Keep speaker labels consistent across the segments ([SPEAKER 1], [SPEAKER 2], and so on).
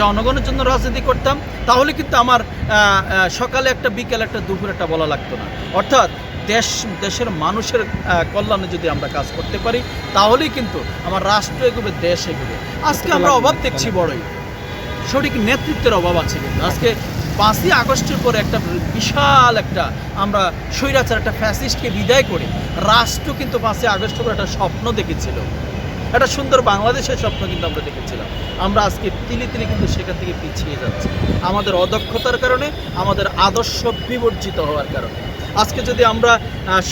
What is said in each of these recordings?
[SPEAKER 1] জনগণের জন্য রাজনীতি করতাম, তাহলে কিন্তু আমার সকালে একটা, বিকেল একটা, দুপুর একটা বলা লাগতো না। অর্থাৎ দেশ, দেশের মানুষের কল্যাণে যদি আমরা কাজ করতে পারি, তাহলেই কিন্তু আমার রাষ্ট্র এগোবে, দেশ এগোবে। আজকে আমরা অভাব দেখছি বড়ই। সঠিক নেতৃত্বের অভাব আছে কিন্তু। আজকে পাঁচই আগস্টের পরে একটা বিশাল একটা আমরা স্বৈরাচার, একটা ফ্যাসিস্টকে বিদায় করে রাষ্ট্র কিন্তু পাঁচই আগস্টের পরে একটা স্বপ্ন দেখেছিল। একটা সুন্দর বাংলাদেশের স্বপ্ন কিন্তু আমরা দেখেছিলাম। আমরা আজকে তিলে তিলে কিন্তু সেখান থেকে পিছিয়ে যাচ্ছি। আমাদের অদক্ষতার কারণে, আমাদের আদর্শ বিবর্জিত হওয়ার কারণে। আজকে যদি আমরা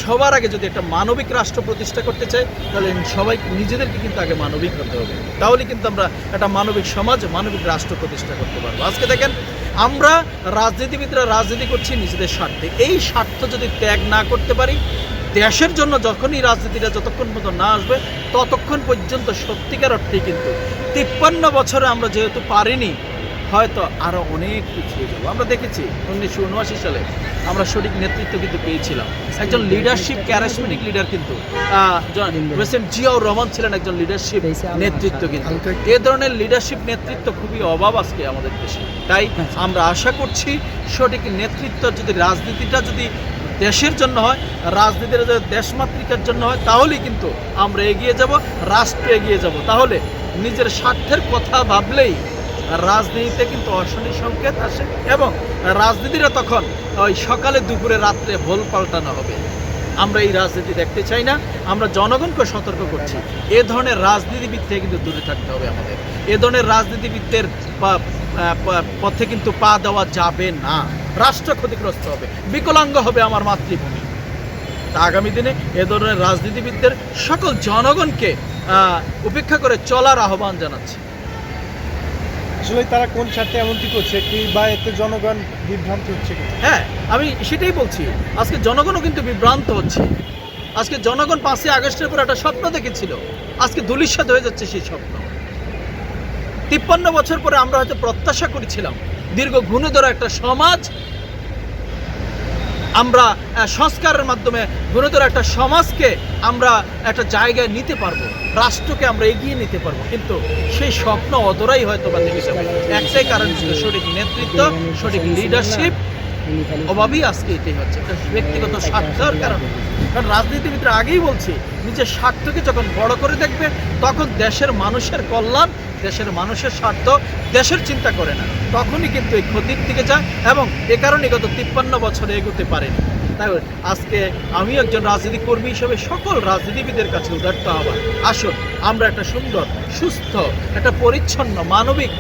[SPEAKER 1] সবার আগে যদি একটা মানবিক রাষ্ট্র প্রতিষ্ঠা করতে চাই, তাহলে সবাই নিজেদেরকে কিন্তু আগে মানবিক হতে হবে। তাহলে কিন্তু আমরা একটা মানবিক সমাজ, মানবিক রাষ্ট্র প্রতিষ্ঠা করতে পারব। আজকে দেখেন, আমরা রাজনীতিবিদরা রাজনীতি করছি নিজেদের স্বার্থে। এই স্বার্থ যদি ত্যাগ না করতে পারি দেশের জন্য যখনই রাজনীতিটা যতক্ষণ পর্যন্ত না আসবে ততক্ষণ পর্যন্ত সত্যিকার অর্থেই কিন্তু তিপ্পান্ন বছরে আমরা যেহেতু পারিনি হয়তো আরও অনেক পিছিয়ে যাব। আমরা দেখেছি উনিশশো উনআশি সালে আমরা সঠিক নেতৃত্ব কিন্তু পেয়েছিলাম। একজন লিডারশিপ ক্যারিসমেটিক লিডার কিন্তু জিয়াউর রহমান ছিলেন একজন লিডারশিপ নেতৃত্ব কিন্তু। এ ধরনের লিডারশিপ নেতৃত্ব খুবই অভাব আজকে আমাদের দেশে। তাই আমরা আশা করছি সঠিক নেতৃত্ব যদি রাজনীতিটা যদি দেশের জন্য হয় রাজনীতিটা যদি দেশমাতৃকার জন্য হয়, তাহলেই কিন্তু আমরা এগিয়ে যাব রাষ্ট্র এগিয়ে যাব। তাহলে নিজের স্বার্থের কথা ভাবলেই রাজনীতিতে কিন্তু অশনি সংকেত আসে এবং রাজনীতিটা তখন ওই সকালে, দুপুরে, রাত্রে ভোল পাল্টানো হবে। আমরা এই রাজনীতি দেখতে চাই না, আমরা জনগণকে সতর্ক করছি। এ ধরনের রাজনীতিবিদ থেকে কিন্তু দূরে থাকতে হবে আমাদের। এ ধরনের রাজনীতিবিদদের পথে কিন্তু পা দেওয়া যাবে না। রাষ্ট্র ক্ষতিগ্রস্ত হবে বিকলাঙ্গ হবে আমার মাতৃভূমি। তা আগামী দিনে এ ধরনের রাজনীতিবিদদের সকল জনগণকে উপেক্ষা করে চলার আহ্বান জানাচ্ছি।
[SPEAKER 2] আসলে তারা কোন স্বার্থে এমনটি করছে কি বা এতে জনগণ বিভ্রান্ত হচ্ছে কি
[SPEAKER 1] হ্যাঁ আমি সেটাই বলছি। আজকে জনগণও কিন্তু বিভ্রান্ত হচ্ছে। আজকে জনগণ পাঁচই আগস্টের পর একটা স্বপ্ন দেখেছিল। আজকে ধুলিস্বাদ হয়ে যাচ্ছে সেই স্বপ্ন। তিপ্পান্ন বছর পরে আমরা হয়তো প্রত্যাশা করেছিলাম দীর্ঘ গুণধর একটা সমাজ। আমরা সংস্কারের মাধ্যমে গুণধর একটা সমাজকে আমরা একটা জায়গায় নিতে পারব, রাষ্ট্রকে আমরা এগিয়ে নিতে পারব। কিন্তু সেই স্বপ্ন অদরাই হয়তো বা দেখেছি একটাই কারণ ছিল সঠিক নেতৃত্ব, সঠিক লিডারশিপ অভাবই আজকে এটাই হচ্ছে। একটা ব্যক্তিগত স্বার্থের কারণে। কারণ রাজনীতিবিদরা আগেই বলছি, নিজের স্বার্থকে যখন বড় করে দেখবে, তখন দেশের মানুষের কল্যাণ, দেশের মানুষের স্বার্থ দেশের চিন্তা করে না। তখনই কিন্তু এই ক্ষতির দিকে যায় এবং এ কারণে গত তিপ্পান্ন বছরে এগোতে পারেনি। তাই আজকে আমি একজন রাজনীতি কর্মী হিসেবে সকল রাজনীতিবিদের কাছে উদার্ত আহ্বান। আসুন, আমরা একটা সুন্দর, সুস্থ, একটা পরিচ্ছন্ন, মানবিক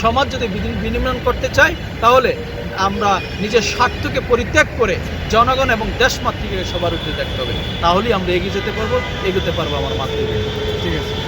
[SPEAKER 1] সমাজ যদি বিনি- বিনিময় করতে চাই, তাহলে আমরা নিজের স্বার্থকে পরিত্যাগ করে জনগণ এবং দেশমাতৃকে সবার উঠে দেখতে হবে। তাহলেই আমরা এগিয়ে যেতে পারব, এগোতে পারব আমার মাতৃভূমি।
[SPEAKER 2] ঠিক আছে।